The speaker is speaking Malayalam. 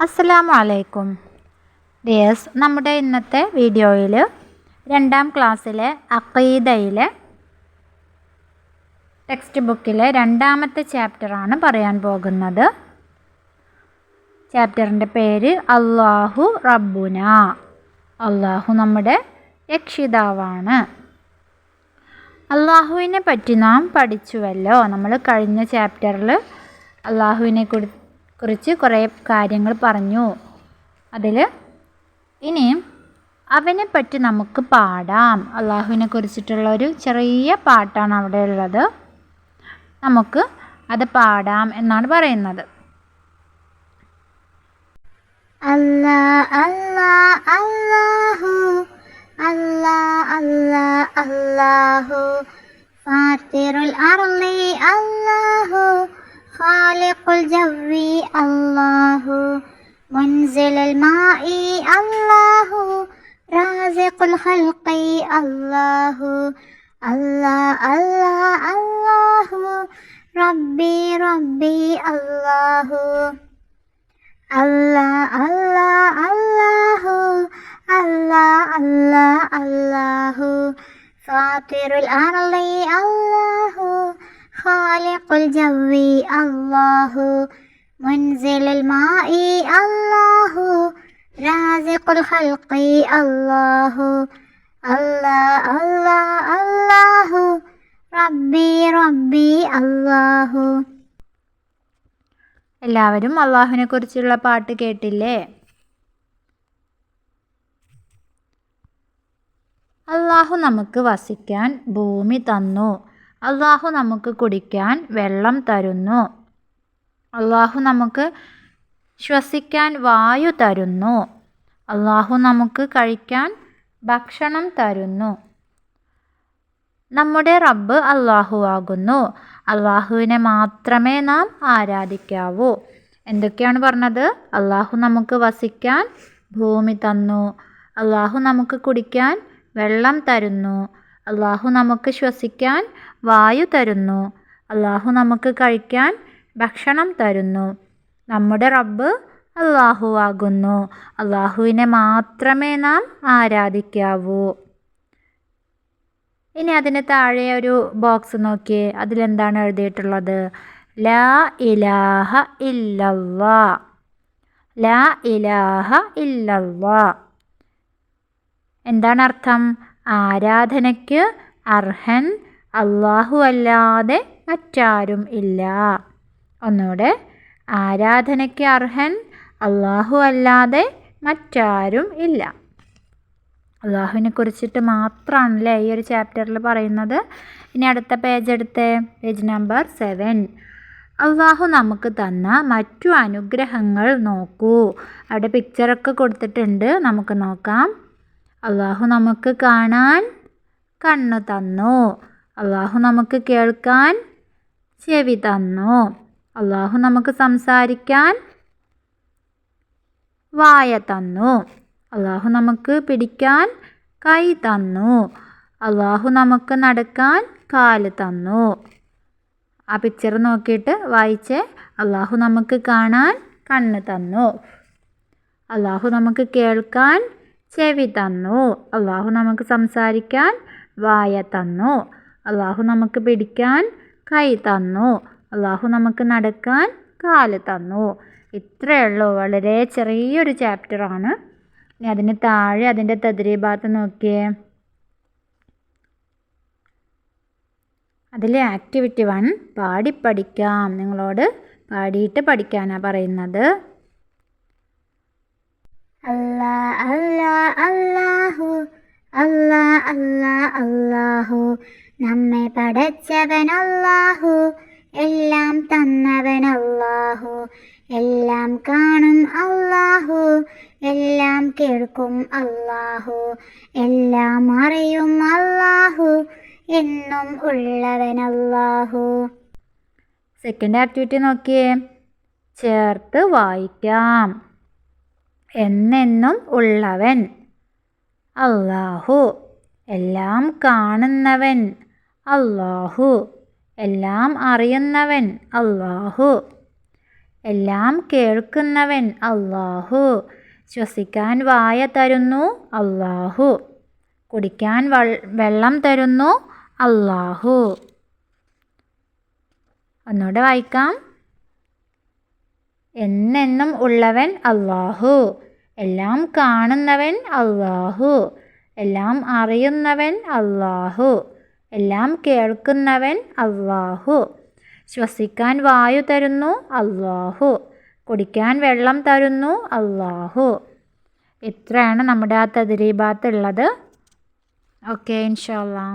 അസ്സലാമു അലൈക്കും ഡിയേഴ്സ് നമ്മുടെ ഇന്നത്തെ വീഡിയോയിൽ രണ്ടാം ക്ലാസ്സിലെ അഖീദയിലെ ടെക്സ്റ്റ് ബുക്കിലെ രണ്ടാമത്തെ ചാപ്റ്ററാണ് പറയാൻ പോകുന്നത്. ചാപ്റ്ററിന്റെ പേര് അള്ളാഹു റബ്ബുന. അള്ളാഹു നമ്മുടെ രക്ഷിതാവാണ്. അള്ളാഹുവിനെ പറ്റി നാം പഠിച്ചുവല്ലോ. നമ്മൾ കഴിഞ്ഞ ചാപ്റ്ററിൽ അള്ളാഹുവിനെ കുറി കുറിച്ച് കുറേ കാര്യങ്ങൾ പറഞ്ഞു. അതിൽ ഇനിയും അവനെ പറ്റി നമുക്ക് പാടാം. അള്ളാഹുവിനെ കുറിച്ചിട്ടുള്ള ഒരു ചെറിയ പാട്ടാണ് അവിടെ ഉള്ളത്. നമുക്ക് അത് പാടാം എന്നാണ് പറയുന്നത്. അല്ലാ അല്ലാ അല്ലാഹു അല്ലാ അല്ലാ അല്ലാഹു. അല്ലാഹു ഖാലിഖുൽ ജവ്വി അല്ലാഹു മുൻസിലുൽ മാഇ അല്ലാഹു റാസിഖുൽ ഖൽഖി അല്ലാഹു അല്ലാ അല്ലാ അല്ലാഹു റബ്ബി റബ്ബി അല്ലാഹു Allah Allah Allahu Allah Allah Allahu ഫാത്തിറുൽ അർളി അല്ലാഹു ഖാലിഖുൽ الجو الله منزل الماء الله رازق الخلق الله. الله الله الله. റബ്ബി റബ്ബി അല്ലാഹു എല്ലാവരും അള്ളാഹുവിനെ കുറിച്ചുള്ള പാട്ട് കേട്ടില്ലേ? അള്ളാഹു നമുക്ക് വസിക്കാൻ ഭൂമി തന്നു. അള്ളാഹു നമുക്ക് കുടിക്കാൻ വെള്ളം തരുന്നു. അള്ളാഹു നമുക്ക് ശ്വസിക്കാൻ വായു തരുന്നു. അള്ളാഹു നമുക്ക് കഴിക്കാൻ ഭക്ഷണം തരുന്നു. നമ്മുടെ റബ്ബ് അള്ളാഹു ആകുന്നു. അള്ളാഹുവിനെ മാത്രമേ നാം ആരാധിക്കാവൂ. എന്തൊക്കെയാണ് പറഞ്ഞത്? അള്ളാഹു നമുക്ക് വസിക്കാൻ ഭൂമി തന്നു. അള്ളാഹു നമുക്ക് കുടിക്കാൻ വെള്ളം തരുന്നു. അള്ളാഹു നമുക്ക് ശ്വസിക്കാൻ വായു തരുന്നു. അള്ളാഹു നമുക്ക് കഴിക്കാൻ ഭക്ഷണം തരുന്നു. നമ്മുടെ റബ്ബ് അള്ളാഹു ആകുന്നു. അള്ളാഹുവിനെ മാത്രമേ നാം ആരാധിക്കാവൂ. ഇനി അതിന് താഴെ ഒരു ബോക്സ് നോക്കിയേ. അതിലെന്താണ് എഴുതിയിട്ടുള്ളത്? ലാ ഇലാഹ ഇല്ലല്ലാ. ലാ ഇലാഹ ഇല്ലല്ലാ. എന്താണ് അർത്ഥം? ആരാധനയ്ക്ക് അർഹൻ അള്ളാഹു അല്ലാതെ മറ്റാരും ഇല്ല. ഒന്നുകൂടെ ആരാധനയ്ക്ക് അർഹൻ അള്ളാഹു അല്ലാതെ മറ്റാരും ഇല്ല. അള്ളാഹുവിനെ കുറിച്ചിട്ട് മാത്രമാണല്ലേ ഈ ഒരു ചാപ്റ്ററിൽ പറയുന്നത്. ഇനി അടുത്ത പേജ് എടുത്തേ പേജ് നമ്പർ സെവൻ. അള്ളാഹു നമുക്ക് തന്ന മറ്റു അനുഗ്രഹങ്ങൾ നോക്കൂ. അവിടെ പിക്ചറൊക്കെ കൊടുത്തിട്ടുണ്ട്. നമുക്ക് നോക്കാം. അള്ളാഹു നമുക്ക് കാണാൻ കണ്ണു തന്നു. അള്ളാഹു നമുക്ക് കേൾക്കാൻ ചെവി തന്നു. അള്ളാഹു നമുക്ക് സംസാരിക്കാൻ വായ തന്നു. അള്ളാഹു നമുക്ക് പിടിക്കാൻ കൈ തന്നു. അള്ളാഹു നമുക്ക് നടക്കാൻ കാൽ തന്നു. ആ പിക്ചർ നോക്കിയിട്ട് വായിച്ച്. അള്ളാഹു നമുക്ക് കാണാൻ കണ്ണ് തന്നു. അള്ളാഹു നമുക്ക് കേൾക്കാൻ ചെവി തന്നു അള്ളാഹു നമുക്ക് സംസാരിക്കാൻ വായ തന്നു. അള്ളാഹു നമുക്ക് പിടിക്കാൻ കൈ തന്നു. അള്ളാഹു നമുക്ക് നടക്കാൻ കാൽ തന്നു. ഇത്രയുള്ളൂ. വളരെ ചെറിയൊരു ചാപ്റ്ററാണ്. ഇനി അതിന് താഴെ അതിന്റെ തദ്രീഭാഗത്ത് നോക്കിയേ. അതിലെ ആക്ടിവിറ്റി വൺ പാടി പഠിക്കാം. നിങ്ങളോട് പാടിയിട്ട് പഠിക്കാനാണ് പറയുന്നത്. അല്ലാ അല്ലാ അല്ലാഹു അല്ലാ അല്ലാ അല്ലാഹു. നമ്മെ പടച്ചവൻ അല്ലാഹു എല്ലാം തന്നവൻ അല്ലാഹു. എല്ലാം കാണും അല്ലാഹു എല്ലാം കേൾക്കും അല്ലാഹു. എല്ലാം അറിയും അല്ലാഹു എന്നും ഉള്ളവൻ അല്ലാഹു. സെക്കൻഡ് ആക്ടിവിറ്റി നോക്കിയേ ചേർത്ത് വായിക്കാം. എന്നെന്നും ഉള്ളവൻ. അള്ളാഹു എല്ലാം കാണുന്നവൻ. അള്ളാഹു എല്ലാം അറിയുന്നവൻ. അള്ളാഹു എല്ലാം കേൾക്കുന്നവൻ. അള്ളാഹു ശ്വസിക്കാൻ വായ തരുന്നു. അള്ളാഹു കുടിക്കാൻ വെള്ളം തരുന്നു. അള്ളാഹു ഒന്നുകൂടെ വായിക്കാം. എന്നെന്നും ഉള്ളവൻ അള്ളാഹു എല്ലാം കാണുന്നവൻ അള്ളാഹു എല്ലാം അറിയുന്നവൻ അള്ളാഹു എല്ലാം കേൾക്കുന്നവൻ അള്ളാഹു ശ്വസിക്കാൻ വായു തരുന്നു അള്ളാഹു കുടിക്കാൻ വെള്ളം തരുന്നു അള്ളാഹു ഇത്രയാണ് നമ്മുടെ ആ തദ്രീബാത്ത് ഉള്ളത്. ഓക്കെ ഇൻഷാല്ലാ